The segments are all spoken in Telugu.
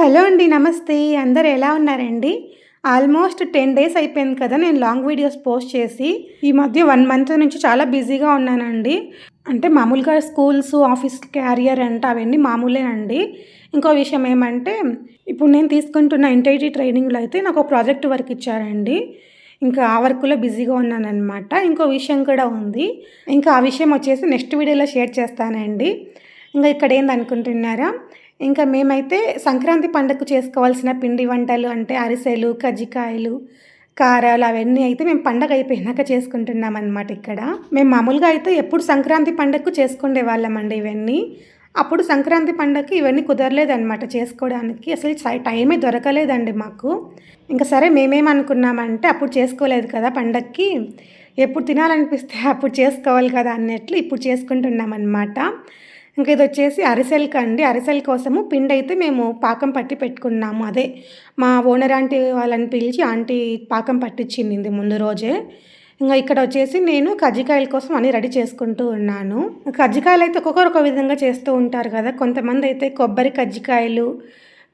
హలో అండి నమస్తే. అందరు ఎలా ఉన్నారండి? ఆల్మోస్ట్ టెన్ డేస్ అయిపోయింది కదా నేను లాంగ్ వీడియోస్ పోస్ట్ చేసి. ఈ మధ్య వన్ మంత్ నుంచి చాలా బిజీగా ఉన్నానండి. అంటే మామూలుగా స్కూల్స్ ఆఫీస్ క్యారియర్ అంటే అవన్నీ మామూలేనండి ఇంకో విషయం ఏమంటే ఇప్పుడు నేను తీసుకుంటున్న ఇంటైటీ ట్రైనింగ్లో అయితే నాకు ఒక ప్రాజెక్ట్ వర్క్ ఇచ్చారండి. ఇంకా ఆ వర్క్లో బిజీగా ఉన్నానన్నమాట. ఇంకో విషయం కూడా ఉంది. ఇంకా ఆ విషయం వచ్చేసి నెక్స్ట్ వీడియోలో షేర్ చేస్తానండి. ఇంకా ఇక్కడ ఏంది అనుకుంటున్నారా? ఇంకా మేమైతే సంక్రాంతి పండుగకు చేసుకోవాల్సిన పిండి వంటలు అంటే అరిసెలు కజ్జికాయలు కారాలు అవన్నీ అయితే మేము పండగ అయిపోయినాక చేసుకుంటున్నాం అనమాట ఇక్కడ. మేము మామూలుగా అయితే ఎప్పుడు సంక్రాంతి పండగకు చేసుకునే వాళ్ళమండి ఇవన్నీ. అప్పుడు సంక్రాంతి పండగకి ఇవన్నీ కుదరలేదన్నమాట చేసుకోవడానికి. అసలు టైమే దొరకలేదండి మాకు. ఇంకా సరే మేమేమనుకున్నామంటే అప్పుడు చేసుకోలేదు కదా పండగకి ఎప్పుడు తినాలనిపిస్తే అప్పుడు చేసుకోవాలి కదా అన్నట్లు ఇప్పుడు చేసుకుంటున్నాం అనమాట ఇంకా ఇది వచ్చేసి అరిసెలకి అండి అరిసెల కోసము పిండి అయితే మేము పాకం పట్టి పెట్టుకున్నాము అదే. మా ఓనర్ ఆంటీ వాళ్ళని పిలిచి ఆంటీ పాకం పట్టించింది ముందు రోజే. ఇంకా ఇక్కడ వచ్చేసి నేను కజ్జికాయల కోసం అన్ని రెడీ చేసుకుంటూ ఉన్నాను. కజ్జికాయలు అయితే ఒక్కొక్కరు ఒక విధంగా చేస్తూ ఉంటారు కదా. కొంతమంది అయితే కొబ్బరి కజ్జికాయలు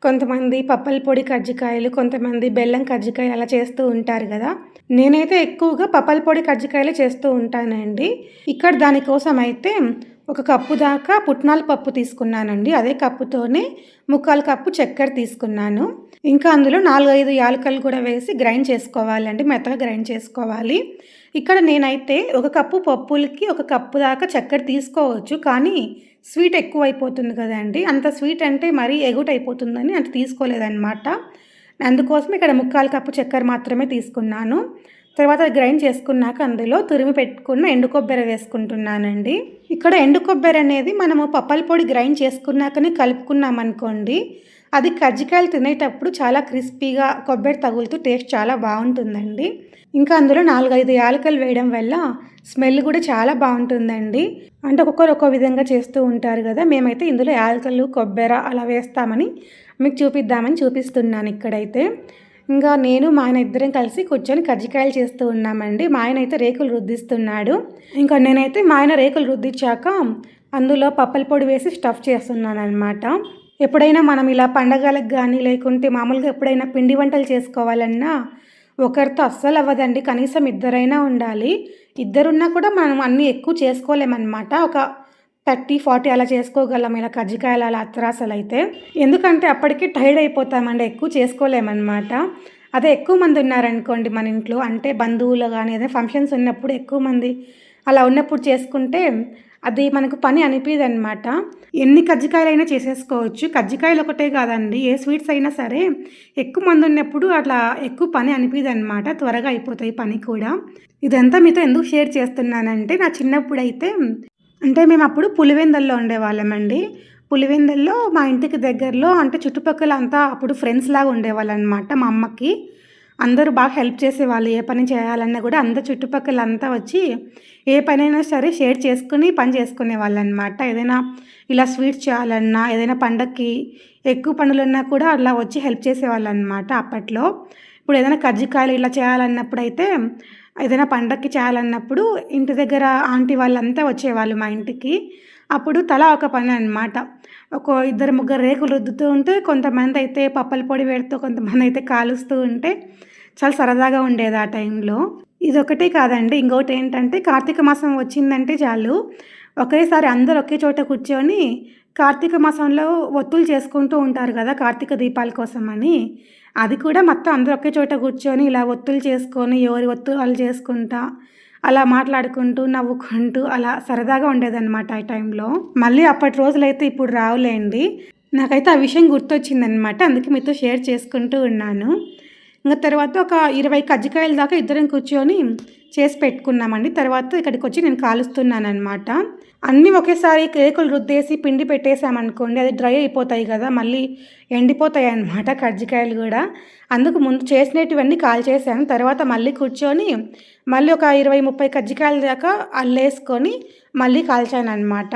కొంతమంది పప్పల పొడి కజ్జికాయలు కొంతమంది బెల్లం కజ్జికాయలు అలా చేస్తూ ఉంటారు కదా. నేనైతే ఎక్కువగా పప్పల పొడి కజ్జికాయలు చేస్తూ ఉంటానండి. ఇక్కడ దానికోసం అయితే ఒక కప్పు దాకా పుట్నాల పప్పు తీసుకున్నానండి. అదే కప్పుతోనే ముక్కాలు కప్పు చక్కెర తీసుకున్నాను. ఇంకా అందులో నాలుగైదు యాలకలు కూడా వేసి గ్రైండ్ చేసుకోవాలండి. మెత్తగా గ్రైండ్ చేసుకోవాలి. ఇక్కడ నేనైతే ఒక కప్పు పప్పులకి ఒక కప్పు దాకా చక్కెర తీసుకోవచ్చు. కానీ స్వీట్ ఎక్కువ అయిపోతుంది కదండి. అంత స్వీట్ అంటే మరీ ఎగుట్ అయిపోతుందని అంత తీసుకోలేదన్నమాట. అందుకోసం ఇక్కడ ముక్కాలు కప్పు చక్కెర మాత్రమే తీసుకున్నాను. తర్వాత గ్రైండ్ చేసుకున్నాక అందులో తురిమి పెట్టుకున్న ఎండు కొబ్బరి వేసుకుంటున్నానండి. ఇక్కడ ఎండు కొబ్బరి అనేది మనము పప్పల పొడి గ్రైండ్ చేసుకున్నాకనే కలుపుకున్నామనుకోండి అది కజ్జికాయలు తినేటప్పుడు చాలా క్రిస్పీగా కొబ్బరి తగులుతూ టేస్ట్ చాలా బాగుంటుందండి. ఇంకా అందులో నాలుగైదు యాలకలు వేయడం వల్ల స్మెల్ కూడా చాలా బాగుంటుందండి. అంటే ఒక్కొక్కరు ఒక్కో విధంగా చేస్తూ ఉంటారు కదా మేమైతే ఇందులో యాలకలు కొబ్బరి అలా వేస్తామని మీకు చూపిద్దామని చూపిస్తున్నాను ఇక్కడైతే. ఇంకా నేను మా ఆయన ఇద్దరం కలిసి కూర్చొని కజ్జికాయలు చేస్తూ ఉన్నామండి. మా ఆయన అయితే రేకులు రుద్దిస్తున్నాడు. ఇంకా నేనైతే మా ఆయన రేకులు రుద్దించాక అందులో పప్పల పొడి వేసి స్టఫ్ చేస్తున్నాను అనమాట ఎప్పుడైనా మనం ఇలా పండగలకు కానీ లేకుంటే మామూలుగా ఎప్పుడైనా పిండి వంటలు చేసుకోవాలన్నా ఒకరితో అస్సలు అవ్వదండి. కనీసం ఇద్దరైనా ఉండాలి. ఇద్దరున్నా కూడా మనం అన్నీ ఎక్కువ చేసుకోలేమన్నమాట. ఒక థర్టీ ఫార్టీ అలా చేసుకోగలం. ఇలా కజ్జికాయలు అలా అత్తరాసలు అయితే ఎందుకంటే అప్పటికి టైర్డ్ అయిపోతామండి ఎక్కువ చేసుకోలేమన్నమాట. అదే ఎక్కువ మంది ఉన్నారనుకోండి మన ఇంట్లో అంటే బంధువులు కానీ ఏదైనా ఫంక్షన్స్ ఉన్నప్పుడు ఎక్కువ మంది అలా ఉన్నప్పుడు చేసుకుంటే అది మనకు పని అనిపించదు అనమాట ఎన్ని కజ్జికాయలైనా చేసేసుకోవచ్చు. కజ్జికాయలు ఒకటే కాదండి ఏ స్వీట్స్ అయినా సరే ఎక్కువ మంది ఉన్నప్పుడు అట్లా ఎక్కువ పని అనిపించదు అనమాట త్వరగా అయిపోతాయి పని కూడా. ఇదంతా మీతో ఎందుకు షేర్ చేస్తున్నానంటే నా చిన్నప్పుడు అయితే అంటే మేము అప్పుడు పులివెందల్లో ఉండేవాళ్ళమండి. పులివెందల్లో మా ఇంటికి దగ్గరలో అంటే చుట్టుపక్కల అంతా అప్పుడు ఫ్రెండ్స్ లాగా ఉండేవాళ్ళు అనమాట మా అమ్మకి. అందరూ బాగా హెల్ప్ చేసేవాళ్ళు ఏ పని చేయాలన్నా కూడా అందరు చుట్టుపక్కల అంతా వచ్చి ఏ పనైనా సరే షేర్ చేసుకుని పని చేసుకునే వాళ్ళనమాట ఏదైనా ఇలా స్వీట్స్ చేయాలన్నా ఏదైనా పండక్కి ఎక్కువ పనులున్నా కూడా అలా వచ్చి హెల్ప్ చేసేవాళ్ళు అనమాట అప్పట్లో. ఇప్పుడు ఏదైనా కజ్జికాయలు ఇలా చేయాలన్నప్పుడు అయితే ఏదైనా పండక్కి చేయాలన్నప్పుడు ఇంటి దగ్గర ఆంటీ వాళ్ళంతా వచ్చేవాళ్ళు మా ఇంటికి. అప్పుడు తలా ఒక పని అనమాట ఒక ఇద్దరు ముగ్గురు రేకులు రుద్దుతూ ఉంటే కొంతమంది అయితే పప్పల పొడి పెడుతూ కొంతమంది అయితే కాలుస్తూ ఉంటే చాలా సరదాగా ఉండేది ఆ టైంలో. ఇదొకటే కాదండి ఇంకొకటి ఏంటంటే కార్తీక మాసం వచ్చిందంటే చాలు. ఒకేసారి అందరు ఒకే చోట కూర్చొని కార్తీక మాసంలో ఒత్తులు చేసుకుంటూ ఉంటారు కదా కార్తీక దీపాల కోసం అని. అది కూడా మొత్తం అందరూ ఒకే చోట కూర్చొని ఇలా ఒత్తులు చేసుకొని ఎవరి ఒత్తులు వాళ్ళు చేసుకుంటా అలా మాట్లాడుకుంటూ నవ్వుకుంటూ అలా సరదాగా ఉండేదన్నమాట ఆ టైంలో. మళ్ళీ అప్పటి రోజులైతే ఇప్పుడు రావులేండి. నాకైతే ఆ విషయం గుర్తొచ్చిందనమాట అందుకే మీతో షేర్ చేసుకుంటూ ఉన్నాను. ఇంకా తర్వాత ఒక ఇరవై కజ్జికాయల దాకా ఇద్దరం కూర్చొని చేసి పెట్టుకున్నామండి. తర్వాత ఇక్కడికి వచ్చి నేను కాలుస్తున్నాను అనమాట అన్నీ ఒకేసారి కేకులు రుద్దేసి పిండి పెట్టేసామనుకోండి అది డ్రై అయిపోతాయి కదా మళ్ళీ ఎండిపోతాయి అన్నమాట కజ్జికాయలు కూడా. అందుకు ముందు చేసినటువన్నీ కాల్ చేశాను. తర్వాత మళ్ళీ కూర్చొని మళ్ళీ ఒక ఇరవై ముప్పై కజ్జికాయల దాకా అల్లేసుకొని మళ్ళీ కాల్చాను అనమాట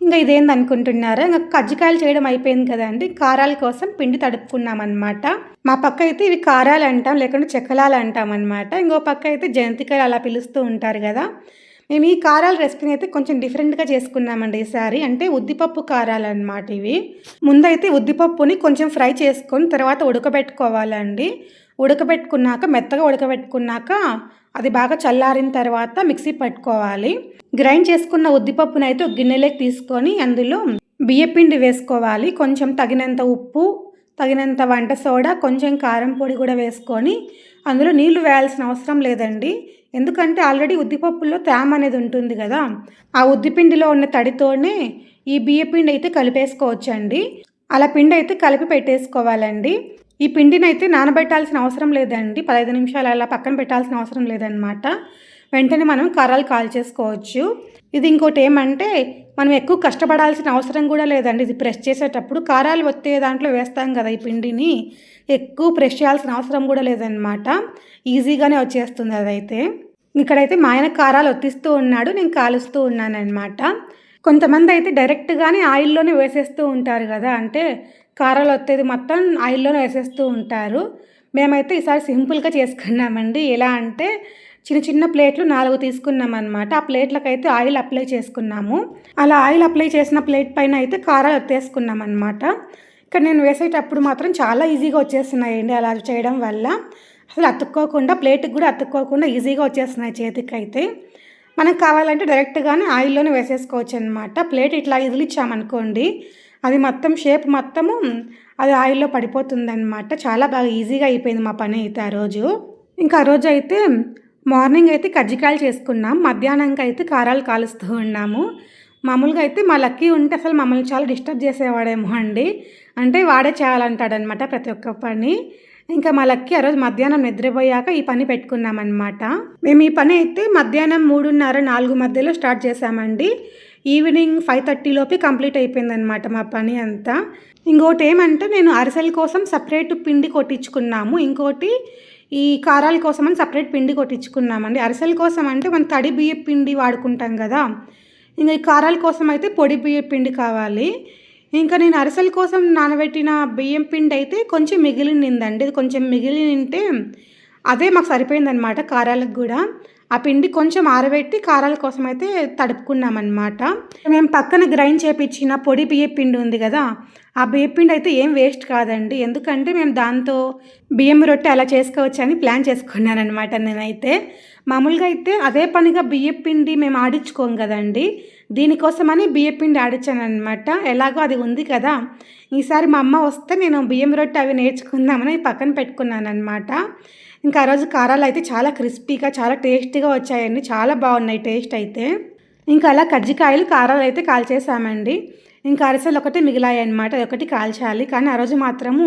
ఇంకా ఇదేంది అనుకుంటున్నారా? ఇంకా కజ్జికాయలు చేయడం అయిపోయింది కదండి కారాల కోసం పిండి తడుపుకున్నాం అనమాట మా పక్క అయితే ఇవి కారాలు అంటాం లేకుంటే చెక్కలాలు అంటాం అనమాట ఇంకో పక్క అయితే జంతికాయలు అలా పిలుస్తూ ఉంటారు కదా. మేము ఈ కారాల రెసిపీని అయితే కొంచెం డిఫరెంట్గా చేసుకున్నామండి ఈసారి. అంటే ఉద్దిపప్పు కారాలు అనమాట ఇవి. ముందైతే ఉద్దిపప్పుని కొంచెం ఫ్రై చేసుకొని తర్వాత ఉడకబెట్టుకోవాలండి. ఉడకబెట్టుకున్నాక మెత్తగా ఉడకబెట్టుకున్నాక అది బాగా చల్లారిన తర్వాత మిక్సీ పట్టుకోవాలి. గ్రైండ్ చేసుకున్న ఉద్దిపప్పునైతే అయితే ఒక గిన్నెలోకి తీసుకొని అందులో బియ్యపిండి వేసుకోవాలి. కొంచెం తగినంత ఉప్పు తగినంత వంట సోడా కొంచెం కారం పొడి కూడా వేసుకొని అందులో నీళ్ళు వేయాల్సిన అవసరం లేదండి. ఎందుకంటే ఆల్రెడీ ఉద్దిపప్పులో తేమ అనేది ఉంటుంది కదా. ఆ ఉద్దిపిండిలో ఉన్న తడితోనే ఈ బియ్యపిండి అయితే కలిపేసుకోవచ్చండి. అలా పిండి అయితే కలిపి పెట్టేసుకోవాలండి. ఈ పిండిని అయితే నానబెట్టాల్సిన అవసరం లేదండి. పదహైదు నిమిషాలు అలా పక్కన పెట్టాల్సిన అవసరం లేదనమాట వెంటనే మనం కారాలు కాల్ చేసుకోవచ్చు. ఇది ఇంకోటి ఏమంటే మనం ఎక్కువ కష్టపడాల్సిన అవసరం కూడా లేదండి. ఇది ప్రెస్ చేసేటప్పుడు కారాలు వచ్చే దాంట్లో వేస్తాం కదా ఈ పిండిని. ఎక్కువ ప్రెస్ చేయాల్సిన అవసరం కూడా లేదనమాట ఈజీగానే వచ్చేస్తుంది అదైతే. ఇక్కడైతే మా ఆయన కారాలు ఒత్తిస్తూ ఉన్నాడు. నేను కాలుస్తూ ఉన్నాను అనమాట కొంతమంది అయితే డైరెక్ట్గానే ఆయిల్లోనే వేసేస్తూ ఉంటారు కదా. అంటే కారాలు వచ్చేది మొత్తం ఆయిల్లోనే వేసేస్తూ ఉంటారు. మేమైతే ఈసారి సింపుల్గా చేసుకున్నామండి. ఎలా అంటే చిన్న చిన్న ప్లేట్లు నాలుగు తీసుకున్నాం అనమాట ఆ ప్లేట్లకైతే ఆయిల్ అప్లై చేసుకున్నాము. అలా ఆయిల్ అప్లై చేసిన ప్లేట్ పైన అయితే కారాలు వచ్చేసుకున్నాం అనమాట ఇక్కడ నేను వేసేటప్పుడు మాత్రం చాలా ఈజీగా వచ్చేస్తున్నాయండి అలా చేయడం వల్ల. అసలు అతుక్కోకుండా ప్లేట్కి కూడా అతుక్కోకుండా ఈజీగా వచ్చేస్తున్నాయి చేతికి అయితే మనకు కావాలంటే డైరెక్ట్గానే ఆయిల్లోనే వేసేసుకోవచ్చు అనమాట ప్లేట్ ఇట్లా ఇదిలిచ్చామనుకోండి అది మొత్తం షేప్ మొత్తము అది ఆయిల్లో పడిపోతుంది అనమాట చాలా బాగా ఈజీగా అయిపోయింది మా పని అయితే ఆ రోజు. ఇంకా ఆ రోజు అయితే మార్నింగ్ అయితే కజ్జికాయలు చేసుకున్నాం. మధ్యాహ్నంకి అయితే కారాలు కాలుస్తూ ఉన్నాము. మామూలుగా అయితే మా లక్కీ ఉంటే అసలు మమ్మల్ని చాలా డిస్టర్బ్ చేసేవాడేమో అండి. అంటే వాడే చేయాలంటాడనమాట ప్రతి ఒక్క పని. ఇంకా మా లక్కీ ఆ రోజు మధ్యాహ్నం నిద్రపోయాక ఈ పని పెట్టుకున్నామన్నమాట. మేము ఈ పని అయితే మధ్యాహ్నం మూడున్నర నాలుగు మధ్యలో స్టార్ట్ చేసామండి ఈవినింగ్ ఫైవ్ థర్టీలోపి కంప్లీట్ అయిపోయిందనమాట మా పని అంతా. ఇంకోటి ఏమంటే నేను అరిసెల కోసం సపరేట్ పిండి కొట్టించుకున్నాము. ఇంకోటి ఈ కారాల కోసం అని సపరేట్ పిండి కొట్టించుకున్నామండి. అరిసెల కోసం అంటే మనం తడి బియ్య పిండి వాడుకుంటాం కదా. ఇంకా ఈ కారాల కోసం అయితే పొడి బియ్య పిండి కావాలి. ఇంకా నేను అరిసెల కోసం నానబెట్టిన బియ్యం పిండి అయితే కొంచెం మిగిలినిందండి. కొంచెం మిగిలి ఉంటే అదే మాకు సరిపోయిందనమాట కారాలకు కూడా. ఆ పిండి కొంచెం ఆరబెట్టి కారాల కోసం అయితే తడుపుకున్నామన్నమాట. మేము పక్కన గ్రైండ్ చేపించిన పొడి బియ్య పిండి ఉంది కదా ఆ బియ్య పిండి అయితే ఏం వేస్ట్ కాదండి. ఎందుకంటే మేము దాంతో బియ్యం రొట్టె అలా చేసుకోవచ్చు అని ప్లాన్ చేసుకున్నాను అనమాట నేనైతే. మామూలుగా అయితే అదే పనిగా బియ్య పిండి మేము ఆడించుకోం కదండి. దీనికోసమని బియ్య పిండి ఆడించాను అనమాట ఎలాగో అది ఉంది కదా. ఈసారి మా అమ్మ వస్తే నేను బియ్యం రొట్టె అవి నేర్చుకుందామని పక్కన పెట్టుకున్నాను అనమాట ఇంకా ఆ రోజు కారాలు అయితే చాలా క్రిస్పీగా చాలా టేస్టీగా వచ్చాయండి. చాలా బాగున్నాయి టేస్ట్ అయితే. ఇంకా అలా కజ్జికాయలు కారాలు అయితే కాల్చేసామండి. ఇంకా అరిసెలు ఒకటి మిగిలాయి అనమాట ఒకటి కాల్చాలి. కానీ ఆ రోజు మాత్రము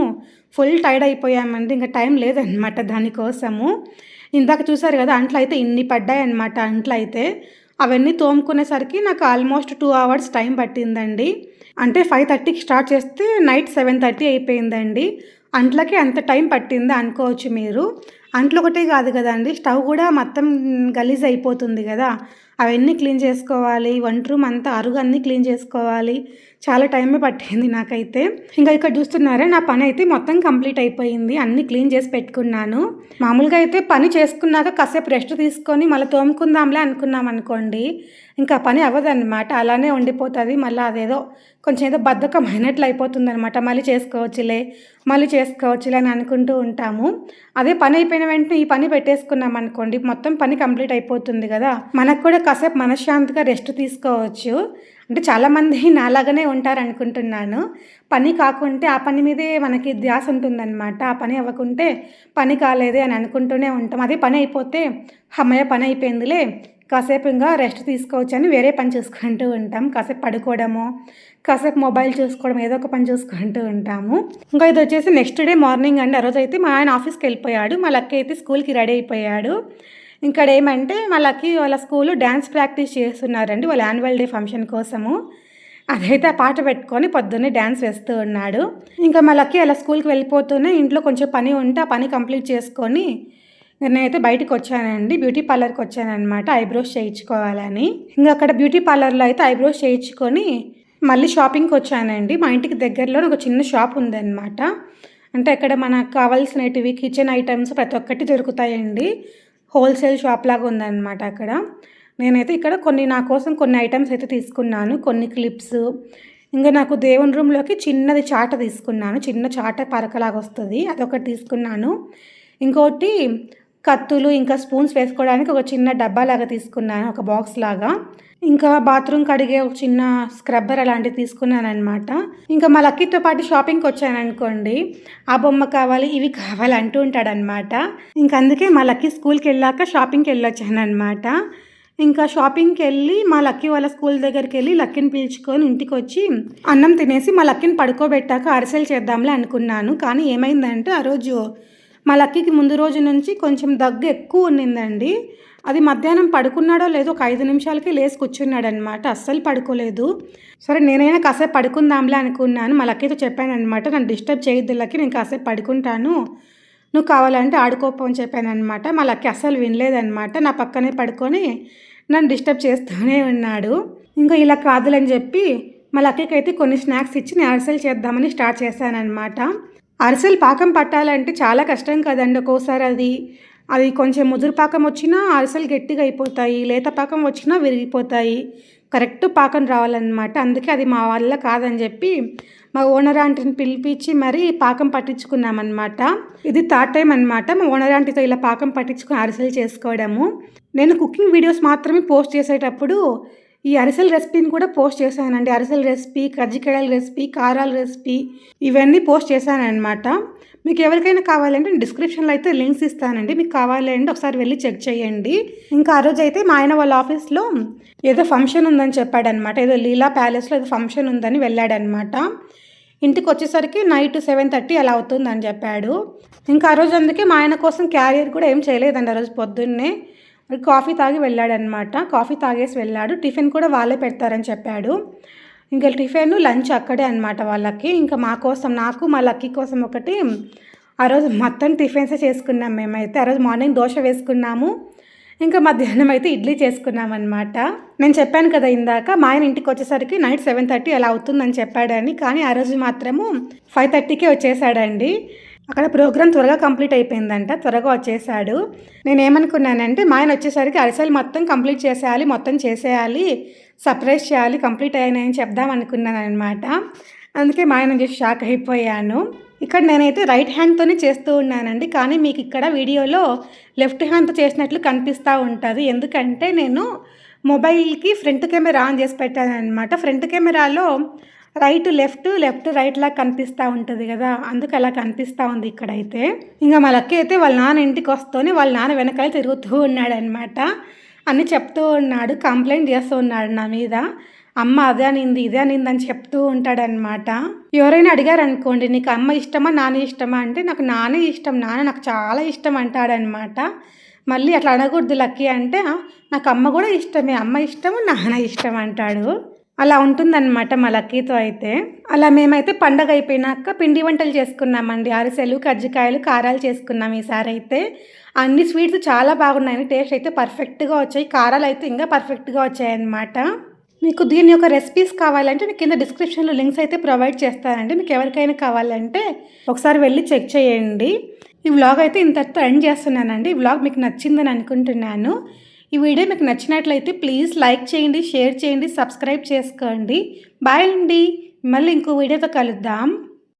ఫుల్ టైర్డ్ అయిపోయామండి. ఇంకా టైం లేదనమాట దానికోసము. ఇందాక చూసారు కదా అంట్లు అయితే ఇన్ని పడ్డాయి అనమాట అంట్లు అయితే అవన్నీ తోముకునేసరికి నాకు ఆల్మోస్ట్ టూ అవర్స్ టైం పట్టిందండి. అంటే ఫైవ్ థర్టీకి స్టార్ట్ చేస్తే నైట్ సెవెన్ థర్టీ అయిపోయిందండి. అంట్లకి అంత టైం పట్టింది అనుకోవచ్చు మీరు. అంట్లు ఒకటే కాదు కదండి. స్టవ్ కూడా మొత్తం గలీజ్ అయిపోతుంది కదా. అవన్నీ క్లీన్ చేసుకోవాలి. వంట రూమ్ అంతా అరుగు అన్నీ క్లీన్ చేసుకోవాలి. చాలా టైమే పట్టింది నాకైతే. ఇంకా ఇక్కడ చూస్తున్నారా నా పని అయితే మొత్తం కంప్లీట్ అయిపోయింది. అన్నీ క్లీన్ చేసి పెట్టుకున్నాను. మామూలుగా అయితే పని చేసుకున్నాక కాసేపు రెస్ట్ తీసుకొని మళ్ళీ తోముకుందాంలే అనుకున్నాం అనుకోండి. ఇంకా పని అవ్వదన్నమాట. అలానే ఉండిపోతుంది. మళ్ళీ అదేదో కొంచెం ఏదో బద్ధకం అయినట్లు అయిపోతుంది అనమాట మళ్ళీ చేసుకోవచ్చులే మళ్ళీ చేసుకోవచ్చులే అని అనుకుంటూ ఉంటాము. అదే పని అయిపోయిన వెంటనే ఈ పని పెట్టేసుకున్నాం అనుకోండి మొత్తం పని కంప్లీట్ అయిపోతుంది కదా. మనకు కూడా కాసేపు మనశ్శాంతిగా రెస్ట్ తీసుకోవచ్చు. అంటే చాలామంది నాలాగానే ఉంటారు అనుకుంటున్నాను. పని కాకుంటే ఆ పని మీదే మనకి ధ్యాస ఉంటుందన్నమాట. ఆ పని అవ్వకుంటే పని కాలేదే అని అనుకుంటూనే ఉంటాం. అదే పని అయిపోతే అమ్మయ్య పని అయిపోయిందిలే కాసేపు ఇంకా రెస్ట్ తీసుకోవచ్చు అని వేరే పని చూసుకుంటూ ఉంటాం. కాసేపు పడుకోవడము కాసేపు మొబైల్ చూసుకోవడం ఏదో ఒక పని చూసుకుంటూ ఉంటాము. ఇంకా ఇది వచ్చేసి నెక్స్ట్ డే మార్నింగ్ అండి. ఆ రోజు అయితే మా ఆయన ఆఫీస్కి వెళ్ళిపోయాడు. మా లక్క అయితే స్కూల్కి రెడీ అయిపోయాడు. ఇక్కడ ఏమంటే వాళ్ళకి వాళ్ళ స్కూల్ డ్యాన్స్ ప్రాక్టీస్ చేస్తున్నారండి. వాళ్ళ యాన్యువల్ డే ఫంక్షన్ కోసము. అదైతే ఆ పాట పెట్టుకొని పొద్దున్నే డ్యాన్స్ వేస్తూ ఉన్నాడు. ఇంకా మా లక్కీ అలా స్కూల్కి వెళ్ళిపోతూనే ఇంట్లో కొంచెం పని ఉంటే ఆ పని కంప్లీట్ చేసుకొని నేనైతే బయటకు వచ్చానండి. బ్యూటీ పార్లర్కి వచ్చానమాట ఐబ్రోస్ చేయించుకోవాలని. ఇంకా అక్కడ బ్యూటీ పార్లర్లో అయితే ఐబ్రోస్ చేయించుకొని మళ్ళీ షాపింగ్కి వచ్చానండి. మా ఇంటికి దగ్గరలో ఒక చిన్న షాప్ ఉందన్నమాట. అంటే అక్కడ మనకు కావాల్సినవి కిచెన్ ఐటమ్స్ ప్రతి ఒక్కటి దొరుకుతాయండి. హోల్సేల్ షాప్ లాగా ఉందన్నమాట అక్కడ. నేనైతే ఇక్కడ కొన్ని నా కోసం కొన్ని ఐటమ్స్ అయితే తీసుకున్నాను. కొన్ని క్లిప్స్. ఇంకా నాకు దేవుని రూమ్లోకి చిన్నది చాట తీసుకున్నాను. చిన్న చాట పరకలాగా వస్తుంది. అదొకటి తీసుకున్నాను. ఇంకోటి కత్తులు ఇంకా స్పూన్స్ వేసుకోవడానికి ఒక చిన్న డబ్బా లాగా తీసుకున్నాను ఒక బాక్స్ లాగా. ఇంకా బాత్రూమ్ కడిగే ఒక చిన్న స్క్రబ్బర్ అలాంటివి తీసుకున్నాను అనమాట ఇంకా మా లక్కీతో పాటు షాపింగ్కి వచ్చాను అనుకోండి ఆ బొమ్మ కావాలి ఇవి కావాలి అంటూ ఉంటాడనమాట ఇంకా అందుకే మా లక్కీ స్కూల్కి వెళ్ళాక షాపింగ్కి వెళ్ళొచ్చాను అనమాట ఇంకా షాపింగ్కి వెళ్ళి మా లక్కీ వాళ్ళ స్కూల్ దగ్గరికి వెళ్ళి లక్కీని పిలుచుకొని ఇంటికి వచ్చి అన్నం తినేసి మా లక్కీని పడుకోబెట్టాక అరిసెలు చేద్దాంలే అనుకున్నాను. కానీ ఏమైందంటే ఆ రోజు మా లక్కీకి ముందు రోజు నుంచి కొంచెం దగ్గు ఎక్కువ ఉన్నిందండి. అది మధ్యాహ్నం పడుకున్నాడో లేదో ఒక ఐదు నిమిషాలకి లేసి కూర్చున్నాడనమాట అస్సలు పడుకోలేదు. సరే నేనైనా కాసేపు పడుకుందాంలే అనుకున్నాను. మా లక్కీతో చెప్పాను అనమాట నన్ను డిస్టర్బ్ చేయొద్దు లక్కీ నేను కాసేపు పడుకుంటాను. నువ్వు కావాలంటే ఆడుకోపో అని చెప్పాను అనమాట మా లక్కీ అస్సలు వినలేదనమాట నా పక్కనే పడుకొని నన్ను డిస్టర్బ్ చేస్తూనే ఉన్నాడు. ఇంకా ఇలా కాదులని చెప్పి మా లక్కీకి అయితే కొన్ని స్నాక్స్ ఇచ్చి నేను అరిసెలు చేద్దామని స్టార్ట్ చేశానమాట అరిసెలు పాకం పట్టాలంటే చాలా కష్టం కదండి ఒక్కోసారి అది. అది కొంచెం ముదురు పాకం వచ్చినా అరిసెలు గట్టిగా అయిపోతాయి లేత పాకం వచ్చినా విరిగిపోతాయి. కరెక్ట్ పాకం రావాలన్నమాట. అందుకే అది మా వల్ల కాదని చెప్పి మా ఓనర్ ఆంటీని పిలిపించి మరీ పాకం పట్టించుకున్నామన్నమాట. ఇది థర్డ్ టైం అనమాట మా ఓనర్ ఆంటీతో ఇలా పాకం పట్టించుకుని అరిసెలు చేసుకోవడము. నేను కుకింగ్ వీడియోస్ మాత్రమే పోస్ట్ చేసేటప్పుడు ఈ అరిసెల రెసిపీని కూడా పోస్ట్ చేశానండి. అరిసెల రెసిపీ కజ్జికాయల రెసిపీ కారాల రెసిపీ ఇవన్నీ పోస్ట్ చేశానమాట మీకు ఎవరికైనా కావాలంటే నేను డిస్క్రిప్షన్లో అయితే లింక్స్ ఇస్తానండి. మీకు కావాలంటే ఒకసారి వెళ్ళి చెక్ చేయండి. ఇంకా ఆ రోజు అయితే మా ఆయన వాళ్ళ ఆఫీస్లో ఏదో ఫంక్షన్ ఉందని చెప్పాడనమాట ఏదో లీలా ప్యాలెస్లో ఏదో ఫంక్షన్ ఉందని వెళ్ళాడనమాట ఇంటికి వచ్చేసరికి నైట్ సెవెన్ థర్టీ అలా అవుతుందని చెప్పాడు. ఇంకా ఆ రోజు అందుకే మా ఆయన కోసం క్యారియర్ కూడా ఏం చేయలేదండి ఆ రోజు పొద్దున్నే. కాఫీ తాగి వెళ్ళాడనమాట. కాఫీ తాగేసి వెళ్ళాడు. టిఫిన్ కూడా వాళ్ళే పెడతారని చెప్పాడు. ఇంకా టిఫిన్ లంచ్ అక్కడే అనమాట వాళ్ళకి. ఇంకా మా కోసం నాకు మా లక్కీ కోసం ఒకటి ఆ రోజు మొత్తం టిఫిన్సే చేసుకున్నాం మేమైతే. ఆ రోజు మార్నింగ్ దోశ వేసుకున్నాము. ఇంకా మధ్యాహ్నం అయితే ఇడ్లీ చేసుకున్నాం అనమాట నేను చెప్పాను కదా ఇందాక మా ఆయన ఇంటికి వచ్చేసరికి నైట్ సెవెన్ థర్టీ అలా అవుతుందని చెప్పాడని. కానీ ఆ రోజు మాత్రము ఫైవ్ థర్టీకే వచ్చేసాడండి. అక్కడ ప్రోగ్రామ్ త్వరగా కంప్లీట్ అయిపోయిందంట త్వరగా వచ్చేసాడు నేను ఏమనుకున్నానంటే మా ఆయన వచ్చేసరికి అరిసెలు మొత్తం కంప్లీట్ చేసేయాలి మొత్తం చేసేయాలి సర్ప్రైజ్ చేయాలి కంప్లీట్ అయినాయని చెప్దాం అనుకున్నాను అనమాట అందుకే మా ఆయన చూసి షాక్ అయిపోయాను. ఇక్కడ నేనైతే రైట్ హ్యాండ్తోనే చేస్తూ ఉన్నానండి కానీ మీకు ఇక్కడ వీడియోలో లెఫ్ట్ హ్యాండ్తో చేసినట్లు కనిపిస్తూ ఉంటుంది. ఎందుకంటే నేను మొబైల్కి ఫ్రంట్ కెమెరా ఆన్ చేసి పెట్టాను అనమాట ఫ్రంట్ కెమెరాలో రైట్ లెఫ్ట్ లెఫ్ట్ రైట్ లాగా కనిపిస్తూ ఉంటుంది కదా. అందుకు అలా కనిపిస్తూ ఉంది ఇక్కడైతే. ఇంకా మా లక్క అయితే వాళ్ళ నాన్న ఇంటికి వస్తూనే వాళ్ళ నాన్న వెనకాల తిరుగుతూ ఉన్నాడు అనమాట చెప్తూ ఉన్నాడు కంప్లైంట్ చేస్తూ ఉన్నాడు నా మీద. అమ్మ అదే అనింది ఇదే అనింది అని చెప్తూ ఉంటాడనమాట ఎవరైనా అడిగారు అనుకోండి నీకు అమ్మ ఇష్టమా నాన్న ఇష్టమా? అంటే నాకు నాన్న ఇష్టం నాన్న నాకు చాలా ఇష్టం అంటాడనమాట మళ్ళీ అట్లా అనకూడదు లక్కీ అంటే నాకు అమ్మ కూడా ఇష్టమే అమ్మ ఇష్టము నాన్న ఇష్టం అంటాడు. అలా ఉంటుందన్నమాట మా లక్కీతో అయితే. అలా మేమైతే పండగ అయిపోయినాక పిండి వంటలు చేసుకున్నామండి. అరిసెలు కజ్జికాయలు కారాలు చేసుకున్నాం ఈసారి అయితే. అన్ని స్వీట్స్ చాలా బాగున్నాయి. టేస్ట్ అయితే పర్ఫెక్ట్గా వచ్చాయి. కారాలు అయితే ఇంకా పర్ఫెక్ట్గా వచ్చాయన్నమాట. మీకు దీని యొక్క రెసిపీస్ కావాలంటే నేను కింద డిస్క్రిప్షన్లో లింక్స్ అయితే ప్రొవైడ్ చేస్తానండి. మీకు ఎవరికైనా కావాలంటే ఒకసారి వెళ్ళి చెక్ చేయండి. ఈ వ్లాగ్ అయితే ఇంతటితో ఎండ్ చేస్తున్నానండి. ఈ వ్లాగ్ మీకు నచ్చిందని అనుకుంటున్నాను. ఈ వీడియో మీకు నచ్చినట్లయితే ప్లీజ్ లైక్ చేయండి షేర్ చేయండి సబ్స్క్రైబ్ చేసుకోండి. బాయ్ అండి. మళ్ళీ ఇంకో వీడియోతో కలుద్దాం.